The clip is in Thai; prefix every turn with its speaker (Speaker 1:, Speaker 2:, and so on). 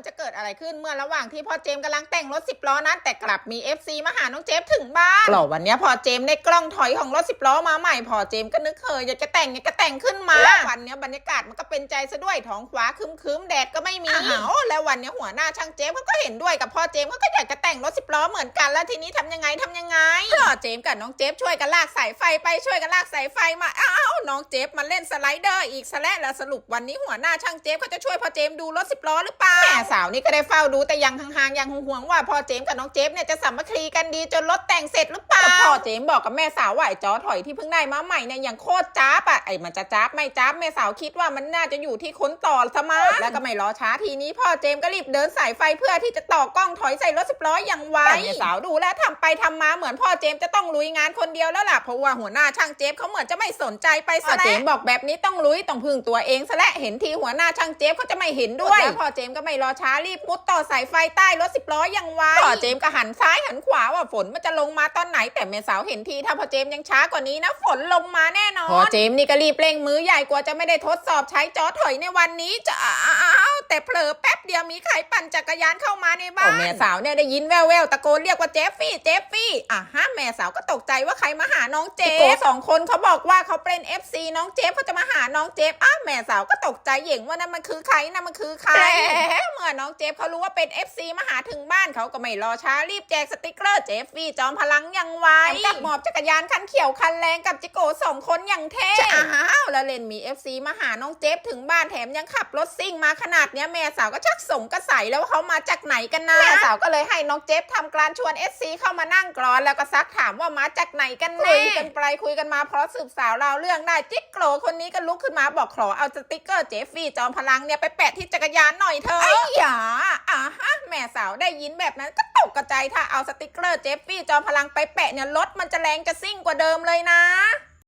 Speaker 1: มันจะเกิดอะไรขึ้นเมื่อระหว่างที่พ่อเจมส์กำลังแต่งรถสิบล้อนั้น แต่กลับมี FC มาหาน้องเจฟถึงบ้านกล่อวันเนี้ยพอเจมส์ได้กล้องถอยของรถสิบล้อมาใหม่พอเจมส์ก็นึกเคยอยากจะแต่งอยากจะแต่งขึ้นมาวันเนี้ยบรรยากาศมันก็เป็นใจซะด้วยท้องฟ้าครึมๆแดดก็ไม่มีอ้าวแล้ววันเนี้ยหัวหน้าช่างเจฟเขาก็เห็นด้วยกับพ่อเจมส์เขาก็อยากจะแต่งรถสิบล้อเหมือนกันแล้วทีนี้ทำยังไงทำยังไงพ่อเจมส์กับน้องเจฟช่วยกันลากสายไฟไปช่วยกันลากสายไฟมาอ้าว น้องเจฟมาเล่นสไลเดอร์อีกซะแล้วแล้วสรุปวันนี้หัวหน้าช่างเจฟเขาจะช่วยพ่อเจมดูรถสิบล้อหรือเปล่าแม่สาวนี่ก็ได้เฝ้าดูแต่ยังห่างๆยังห่วงๆว่าพ่อเจมกับน้องเจฟเนี่ยจะสามัคคีกันดีจนรถแต่งเสร็จหรือเปล่า พ่อเจมส์บอกกับแม่สาวว่าไอ้จอถอยที่เพิ่งได้มาใหม่เนี่ยยังโคตรจ้าบอะไอ้มันจะจ้าบไม่จ้าบแม่สาวคิดว่ามันน่าจะอยู่ที่ค้นต่อสมาร์ทแล้วก็ไม่รอช้าทีนี้พ่อเจมส์ก็รีบเดินสายไฟเพื่อที่จะต่อกล้องถอยใส่รถสิบล้ออย่างไวแต่แม่สาวดูแล้วทำไปทำมาเหมือนพ่อเจมส์จะต้องลุยงานคนเดียวแล้วล่ะเพราะว่าหัวหน้าช่างเจฟเขาเหมือนจะไม่สนใจไปซะแล้วเจมส์บอกแบบนี้ต้องลุยต้องพึ่งตัวเองซะและเห็นทีหัวหน้าช่างเจฟเขาจะไม่เห็นด้วยแล้วพ่อเจมส์ก็ไม่รอช้ารีบมุดต่อสายไฟใต้รถสิบล้ออย่างไวพ่อเจมส์ก็หันซ้ายหันขวาว่าฝนมันจะลงมาตอนไหนแต่แม่สาวเห็นทีถ้าพ่อเจมส์ยังช้ากว่านี้นะฝนลงมาแน่นอนพ่อเจมส์นี่ก็รีบเร่งมือใหญ่กว่าจะไม่ได้ทดสอบใช้จอถอยในวันนี้จะอ้าวแต่เผลอแป๊บเดียวมีใครปั่นจักรยานเข้ามาในบ้านแม่สาวเนี่ยได้ยินแว่วๆตะโกนเรียกว่าเจฟฟี่เจฟฟี่อะฮะแม่สาวก็ตกใจว่าใครมาหาน้องเจฟสองคนเขาบอกว่าเขาเป็น FC น้องเจฟเขาจะมาหาน้องเจฟอ้าวแม่สาวก็ตกใจเหย่งว่านั่นมันคือใครนั่นมันคือใครเมื่อน้องเจฟเขารู้ว่าเป็น FC มาหาถึงบ้านเขาก็ไม่รอช้ารีบแจกสติกเกอร์เจฟฟี่จอมพลังอย่างไวกับหมอบจักรยานคันเขียวคันแรงกับจิโกสองคนอย่างเท่อ้าวแล้วเลนมี FC มาหาน้องเจฟถึงบ้านแถมยังขับรถซิ่งมาขนาดเนี้ยแม่สาวก็ชักสงกระใสแล้วว่าเขามาจากไหนกันนะแม่สาวก็เลยให้น้องเจฟทำการชวน FC เข้ามานั่งกรอนแล้วก็ซักถามว่ามาจากไหนกันแน่คุยกันไปคุยกันมาเพราะสืบสาวเราวเรื่องได้จิ๊กโกรคนนี้ก็ลุกขึ้นมาบอกขอเอาสติกเกอร์เจฟฟี่จอมพลังเนี่ยไปแปะที่จักรยานหน่อยเถอะไอ้หยาอะฮะแม่ สาวได้ยินแบบนั้นก็ตกกระใจถ้าเอาสติกเกอร์เจฟฟี่จอมพลังไปแปะเนี่ยรถมันจะแรงจะซิ่งกว่าเดิมเลยนะ